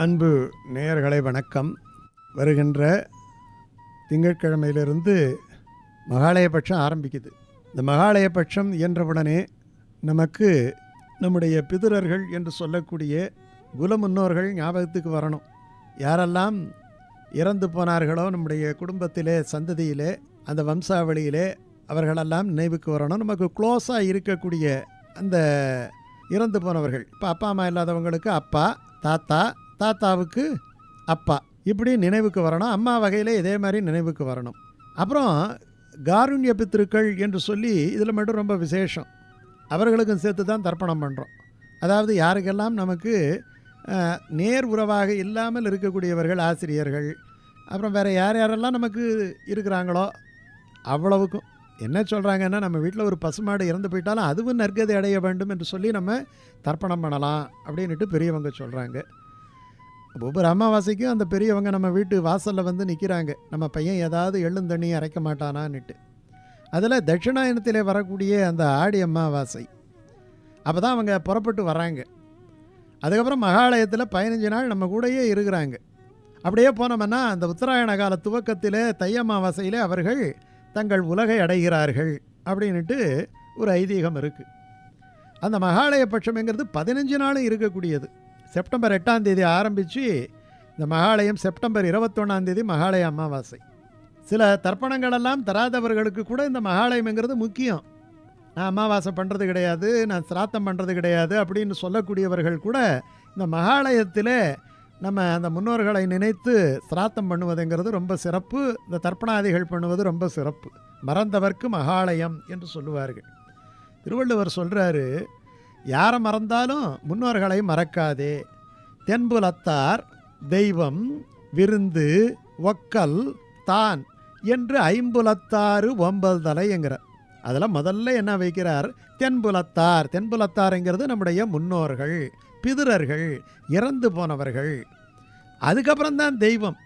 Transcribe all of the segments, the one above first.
அன்பு நேயர்களை வணக்கம். வருகின்ற திங்கட்கிழமையிலிருந்து மகாலயபட்சம் ஆரம்பிக்குது. இந்த மகாலயபட்சம் என்றவுடனே நமக்கு நம்முடைய பிதுரர்கள் என்று சொல்லக்கூடிய குல முன்னோர்கள் ஞாபகத்துக்கு வரணும். யாரெல்லாம் இறந்து போனார்களோ நம்முடைய குடும்பத்திலே சந்ததியிலே அந்த வம்சாவளியிலே அவர்களெல்லாம் நினைவுக்கு வரணும். நமக்கு க்ளோஸாக இருக்கக்கூடிய அந்த இறந்து போனவர்கள். இப்போ அப்பா அம்மா இல்லாதவங்களுக்கு அப்பா தாத்தா தாத்தாவுக்கு அப்பா. இப்படி நினைவுக்கு வரணும். அம்மா வகையில் இதே மாதிரி நினைவுக்கு வரணும். அப்புறம் காருண்ய பித்திருக்கள் என்று சொல்லி இதில் மட்டும் ரொம்ப விசேஷம். அவர்களுக்கும் சேர்த்து தான் தர்ப்பணம் பண்ணுறோம் அதாவது யாருக்கெல்லாம் நமக்கு நேர் உறவாக இல்லாமல் இருக்கக்கூடியவர்கள் ஆசிரியர்கள் அப்புறம் வேறு யார் யாரெல்லாம் நமக்கு இருக்கிறாங்களோ அவ்வளவுக்கும். என்ன சொல்கிறாங்கன்னா நம்ம வீட்டில் ஒரு பசுமாடு இறந்து போயிட்டாலும் அதுவும் நற்கதை அடைய வேண்டும் என்று சொல்லி நம்ம தர்ப்பணம் பண்ணலாம் அப்படின்ட்டு பெரியவங்க சொல்கிறாங்க ஒவ்வொரு அமாவாசைக்கும் அந்த பெரியவங்க நம்ம வீட்டு வாசலில் வந்து நிற்கிறாங்க நம்ம பையன் ஏதாவது எள்ளும் தண்ணி அரைக்க மாட்டானான்னுட்டு. அதில் தட்சிணாயனத்திலே வரக்கூடிய அந்த ஆடி அமாவாசை. அப்போ தான் அவங்க புறப்பட்டு வராங்க. அதுக்கப்புறம் மகாலயத்தில் பதினஞ்சு நாள் நம்ம கூடயே இருக்கிறாங்க. அப்படியே போனோம்னா அந்த உத்தராயண கால துவக்கத்திலே தை அமாவாசையில் அவர்கள் தங்கள் உலகை அடைகிறார்கள் அப்படின்ட்டு ஒரு ஐதீகம் இருக்குது அந்த மகாலய பட்சம்ங்கிறது பதினஞ்சு நாளும் இருக்கக்கூடியது. செப்டம்பர் எட்டாம் தேதி ஆரம்பித்து இந்த மகாலயம் செப்டம்பர் இருபத்தொன்னாம் தேதி மகாலய அமாவாசை. சில தர்ப்பணங்களெல்லாம் தராதவர்களுக்கு கூட இந்த மகாலயம்ங்கிறது முக்கியம். நான் அமாவாசை பண்ணுறது கிடையாது நான் சிராத்தம் பண்ணுறது கிடையாது அப்படின்னு சொல்லக்கூடியவர்கள் கூட இந்த மகாலயத்தில் நம்ம அந்த முன்னோர்களை நினைத்து சிராத்தம் பண்ணுவதுங்கிறது ரொம்ப சிறப்பு இந்த தர்ப்பணாதிகள் பண்ணுவது ரொம்ப சிறப்பு. மறந்தவர்க்கு மகாலயம் என்று சொல்லுவார்கள். திருவள்ளுவர் சொல்கிறாரு யாரை மறந்தாலும் முன்னோர்களை மறக்காதே. தென்புலத்தார் தெய்வம் விருந்து ஒக்கல் தான் என்று ஐம்புலத்தாறு ஒம்பல் தலைங்கிற அதில் முதல்ல என்ன வைக்கிறார்? தென்புலத்தார். தென்புலத்தாருங்கிறது நம்முடைய முன்னோர்கள் பிதிரர்கள் இறந்து போனவர்கள். அதுக்கப்புறம் தான் தெய்வம்.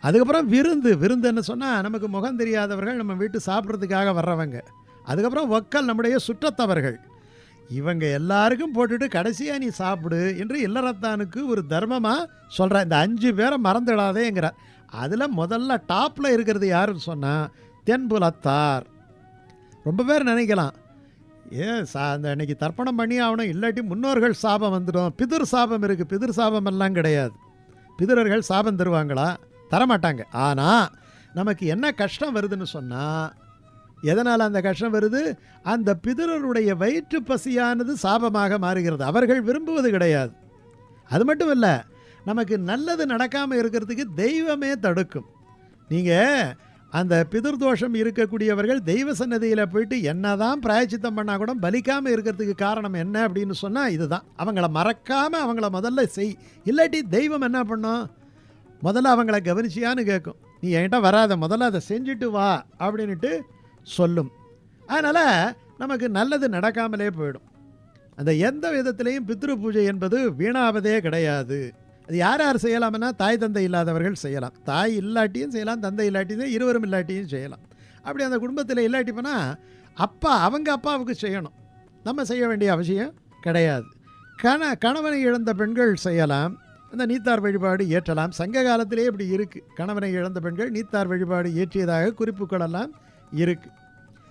அதுக்கப்புறம் விருந்து. விருந்துன்னு சொன்னால் நமக்கு முகம் தெரியாதவர்கள் நம்ம வீட்டு சாப்பிட்றதுக்காக வர்றவங்க. அதுக்கப்புறம் ஒக்கல் நம்முடைய சுற்றத்தவர்கள். இவங்க எல்லாருக்கும் போட்டுட்டு கடைசியாக நீ சாப்பிடு என்று இல்லறத்தானுக்கு ஒரு தர்மமாக சொல்கிறேன் இந்த அஞ்சு பேரை மறந்துடாதேங்கிறார் அதில் முதல்ல டாப்பில் இருக்கிறது யாருன்னு சொன்னால் தென்புலத்தார். ரொம்ப பேர் நினைக்கலாம். ஏன் சா அந்த அன்னைக்கு தர்ப்பணம் பண்ணி ஆகணும் இல்லாட்டி முன்னோர்கள் சாபம் வந்துடும். பிதிர் சாபம் இருக்குது பிதிர் சாபம் எல்லாம் கிடையாது. பிதிரர்கள் சாபம் தருவாங்களா? தரமாட்டாங்க. ஆனால் நமக்கு என்ன கஷ்டம் வருதுன்னு சொன்னால் எதனால் அந்த கஷ்டம் வருது? அந்த பிதருடைய வயிற்று பசியானது சாபமாக மாறுகிறது. அவர்கள் விரும்புவது கிடையாது. அது மட்டும் இல்லை நமக்கு நல்லது நடக்காமல் இருக்கிறதுக்கு தெய்வமே தடுக்கும். நீங்கள் அந்த பிதிர் தோஷம் இருக்கக்கூடியவர்கள் தெய்வ சன்னதியில் போயிட்டு என்னதான் பிராயச்சித்தம் பண்ணால் கூட பலிக்காமல் இருக்கிறதுக்கு காரணம் என்ன அப்படின்னு சொன்னால் இதுதான். அவங்கள மறக்காமல் அவங்கள முதல்ல செய். இல்லாட்டி தெய்வம் என்ன பண்ணும்? முதல்ல அவங்கள கவனிச்சியான்னு கேட்கும் நீ என்கிட்ட வராத முதல்ல அதை செஞ்சுட்டு வா அப்படின்ட்டு சொல்லும். அதனால் நமக்கு நல்லது நடக்காமலே போயிடும். அந்த எந்த விதத்திலையும் பித்ரு பூஜை என்பது வீணாவதே கிடையாது. அது யார் யார் செய்யலாம்னா தாய் தந்தை இல்லாதவர்கள் செய்யலாம். தாய் இல்லாட்டியும் செய்யலாம் தந்தை இல்லாட்டியும் இருவரும் இல்லாட்டியும் செய்யலாம். அப்படி அந்த குடும்பத்தில் இல்லாட்டி போனால் அப்பா அவங்க அப்பாவுக்கு செய்யணும். நம்ம செய்ய வேண்டிய அவசியம் கிடையாது. கண கணவனை இழந்த பெண்கள் செய்யலாம். அந்த நீத்தார் வழிபாடு ஏற்றலாம். சங்க காலத்திலே இப்படி இருக்குது கணவனை இழந்த பெண்கள் நீத்தார் வழிபாடு ஏற்றியதாக குறிப்புகளெல்லாம் இருக்குது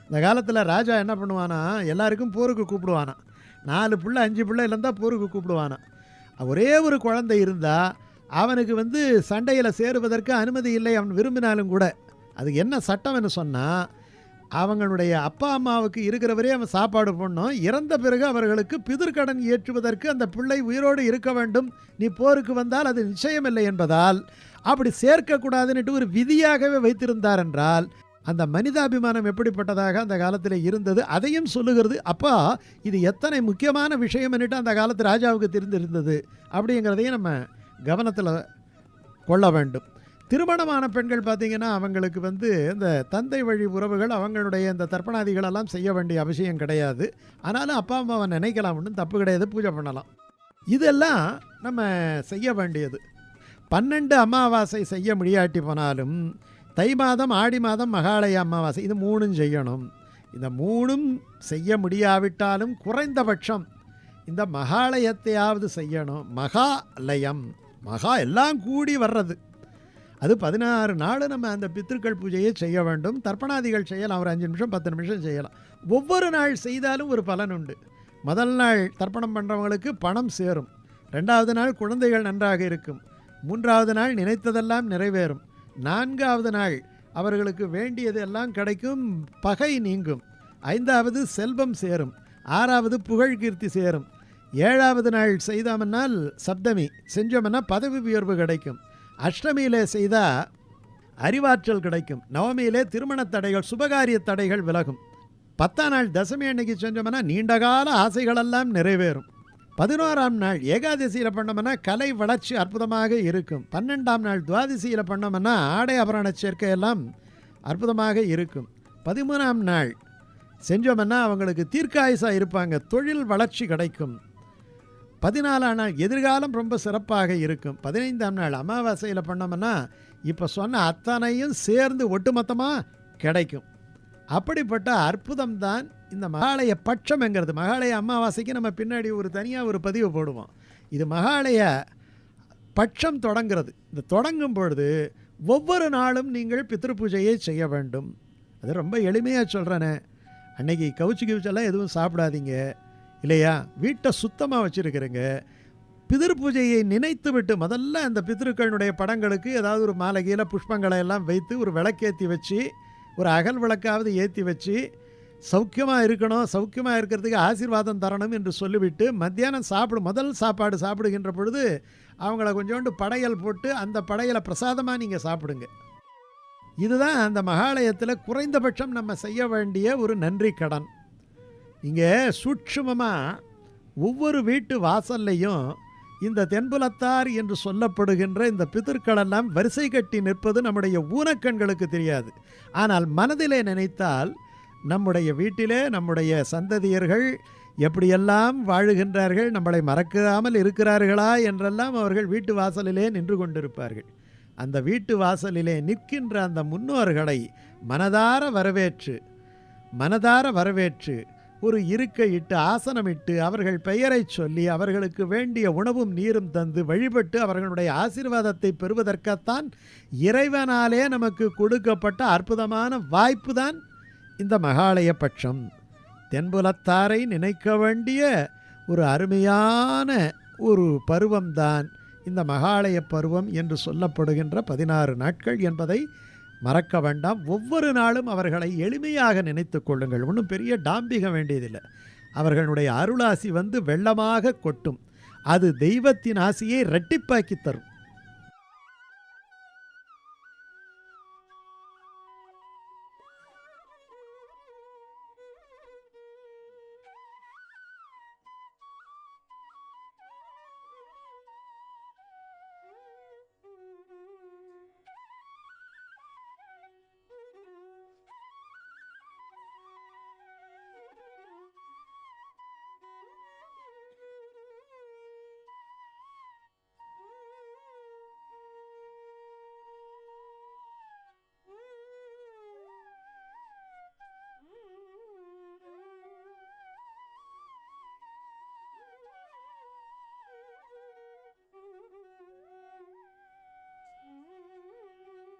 இந்த காலத்தில் ராஜா என்ன பண்ணுவானா எல்லாருக்கும் போருக்கு கூப்பிடுவானா. நாலு பிள்ளை அஞ்சு பிள்ளை இருந்தால் போருக்கு கூப்பிடுவானா. ஒரே ஒரு குழந்தை இருந்தால் அவனுக்கு வந்து சண்டையில் சேருவதற்கு அனுமதி இல்லை அவன் விரும்பினாலும் கூட. அதுக்கு என்ன சட்டம்னு சொன்னால் அவங்களுடைய அப்பா அம்மாவுக்கு இருக்கிறவரே அவன் சாப்பாடு போடணும். இறந்த பிறகு அவர்களுக்கு பிதிர்கடன் ஏற்றுவதற்கு அந்த பிள்ளை உயிரோடு இருக்க வேண்டும். நீ போருக்கு வந்தால் அது நிச்சயமில்லை என்பதால் அப்படி சேர்க்கக்கூடாதுன்னுட்டு ஒரு விதியாகவே வைத்திருந்தார் என்றால் அந்த மனிதாபிமானம் எப்படிப்பட்டதாக அந்த காலத்தில் இருந்தது அதையும் சொல்லுகிறது அப்பா இது எத்தனை முக்கியமான விஷயம் என்னட்டு அந்த காலத்து ராஜாவுக்கு தெரிந்திருந்தது அப்படிங்கிறதையும் நம்ம கவனத்தில் கொள்ள வேண்டும். திருமணமான பெண்கள் பார்த்தீங்கன்னா அவங்களுக்கு வந்து இந்த தந்தை வழி உறவுகள் அவங்களுடைய இந்த தர்ப்பணாதிகள் எல்லாம் செய்ய வேண்டிய அவசியம் கிடையாது. ஆனாலும் அப்பா அம்மாவை நினைக்கலாம் ஒன்றும் தப்பு கிடையாது பூஜை பண்ணலாம். இதெல்லாம் நம்ம செய்ய வேண்டியது. பன்னெண்டு அமாவாசை செய்ய முடியாட்டி போனாலும் தை மாதம் ஆடி மாதம் மகாலய அமாவாசை இது மூணும் செய்யணும். இந்த மூணும் செய்ய முடியாவிட்டாலும் குறைந்தபட்சம் இந்த மகாலயத்தையாவது செய்யணும். மகாலயம். மகா எல்லாம் கூடி வர்றது. அது பதினாறு நாள் நம்ம அந்த பித்திருக்கள் பூஜையை செய்ய வேண்டும். தர்ப்பணாதிகள் செய்யலாம். ஒரு அஞ்சு நிமிஷம் பத்து நிமிஷம் செய்யலாம். ஒவ்வொரு நாள் செய்தாலும் ஒரு பலன் உண்டு. முதல் நாள் தர்ப்பணம் பண்ணுறவங்களுக்கு பணம் சேரும். ரெண்டாவது நாள் குழந்தைகள் நன்றாக இருக்கும். மூன்றாவது நாள் நினைத்ததெல்லாம் நிறைவேறும். நான்காவது நாள் அவர்களுக்கு வேண்டியது எல்லாம் கிடைக்கும். பகை நீங்கும். ஐந்தாவது செல்வம் சேரும். ஆறாவது புகழ் கீர்த்தி சேரும். ஏழாவது நாள் செய்தாமன்னால் சப்தமி செஞ்சோம்னா பதவி உயர்வு கிடைக்கும். அஷ்டமியிலே செய்தால் அறிவாற்றல் கிடைக்கும். நவமியிலே திருமணத் தடைகள் சுபகாரிய தடைகள் விலகும். பத்தாம் நாள் தசமி அன்னைக்கு செஞ்சோம்னா நீண்டகால ஆசைகளெல்லாம் நிறைவேறும். பதினோராம் நாள் ஏகாதசியில் பண்ணோம்னா கலை வளர்ச்சி அற்புதமாக இருக்கும். பன்னெண்டாம் நாள் துவாதசியில் பண்ணோம்னா ஆடை ஆபரண சேர்க்கையெல்லாம் அற்புதமாக இருக்கும். பதிமூணாம் நாள் செஞ்சோம்னா அவங்களுக்கு தீர்க்காயுசாக இருப்பாங்க. தொழில் வளர்ச்சி கிடைக்கும். பதினாலாம் நாள் எதிர்காலம் ரொம்ப சிறப்பாக இருக்கும். பதினைந்தாம் நாள் அமாவாசையில் பண்ணோம்னா இப்போ சொன்ன அத்தனையும் சேர்ந்து ஒட்டுமொத்தமாக கிடைக்கும். அப்படிப்பட்ட அற்புதம் தான் இந்த மகாலய பட்சம்ங்கிறது மகாலய அமாவாசைக்கு நம்ம பின்னாடி ஒரு தனியாக ஒரு பதிவு போடுவோம். இது மகாலய பட்சம் தொடங்கிறது. இந்த தொடங்கும் பொழுது ஒவ்வொரு நாளும் நீங்கள் பித்ரு பூஜையை செய்ய வேண்டும். அது ரொம்ப எளிமையாக சொல்கிறேனே அன்னைக்கு கவுச்சு கிவுச்செல்லாம் எதுவும் சாப்பிடாதீங்க. இல்லையா? வீட்டை சுத்தமாக வச்சுருக்கிறேங்க. பிதிரு பூஜையை நினைத்து விட்டு முதல்ல அந்த பித்திருக்களுடைய படங்களுக்கு ஏதாவது ஒரு மாலைகையில் புஷ்பங்களை எல்லாம் வைத்து ஒரு விளக்கேற்றி வச்சு ஒரு அகல் விளக்காவது ஏற்றி வச்சு சௌக்கியமாக இருக்கணும் சௌக்கியமாக இருக்கிறதுக்கு ஆசீர்வாதம் தரணும் என்று சொல்லிவிட்டு மத்தியானம் சாப்பிடும் முதல் சாப்பாடு சாப்பிடுகின்ற பொழுது அவங்கள கொஞ்சோண்டு படையல் போட்டு அந்த படையலை பிரசாதமாக நீங்கள் சாப்பிடுங்க. இதுதான் அந்த மகாலயத்தில் குறைந்தபட்சம் நம்ம செய்ய வேண்டிய ஒரு நன்றி கடன். இங்கே சூட்சுமமாக ஒவ்வொரு வீட்டு வாசல்லையும் இந்த தென்புலத்தார் என்று சொல்லப்படுகின்ற இந்த பிதற்களெல்லாம் வரிசை கட்டி நிற்பது நம்முடைய ஊனக்கண்களுக்கு தெரியாது. ஆனால் மனதிலே நினைத்தால் நம்முடைய வீட்டிலே நம்முடைய சந்ததியர்கள் எப்படியெல்லாம் வாழுகின்றார்கள் நம்மளை மறக்காமல் இருக்கிறார்களா என்றெல்லாம் அவர்கள் வீட்டு வாசலிலே நின்று கொண்டிருப்பார்கள். அந்த வீட்டு வாசலிலே நிற்கின்ற அந்த முன்னோர்களை மனதார வரவேற்று மனதார வரவேற்று ஒரு இருக்கை இட்டு ஆசனமிட்டு அவர்கள் பெயரை சொல்லி அவர்களுக்கு வேண்டிய உணவும் நீரும் தந்து வழிபட்டு அவர்களுடைய ஆசீர்வாதத்தை பெறுவதற்கத்தான் இறைவனாலே நமக்கு கொடுக்கப்பட்ட அற்புதமான வாய்ப்பு தான் இந்த மகாலய பட்சம். தென்புலத்தாரை நினைக்க வேண்டிய ஒரு அருமையான ஒரு பருவம்தான் இந்த மகாலய பருவம் என்று சொல்லப்படுகின்ற பதினாறு நாட்கள் என்பதை மறக்க வேண்டாம். ஒவ்வொரு நாளும் அவர்களை எளிமையாக நினைத்து கொள்ளுங்கள். ஒன்றும் பெரிய டாம்பிகம் வேண்டியதில்லை. அவர்களுடைய அருளாசி வந்து வெள்ளமாக கொட்டும். அது தெய்வத்தின் ஆசையை இரட்டிப்பாக்கி தரும்.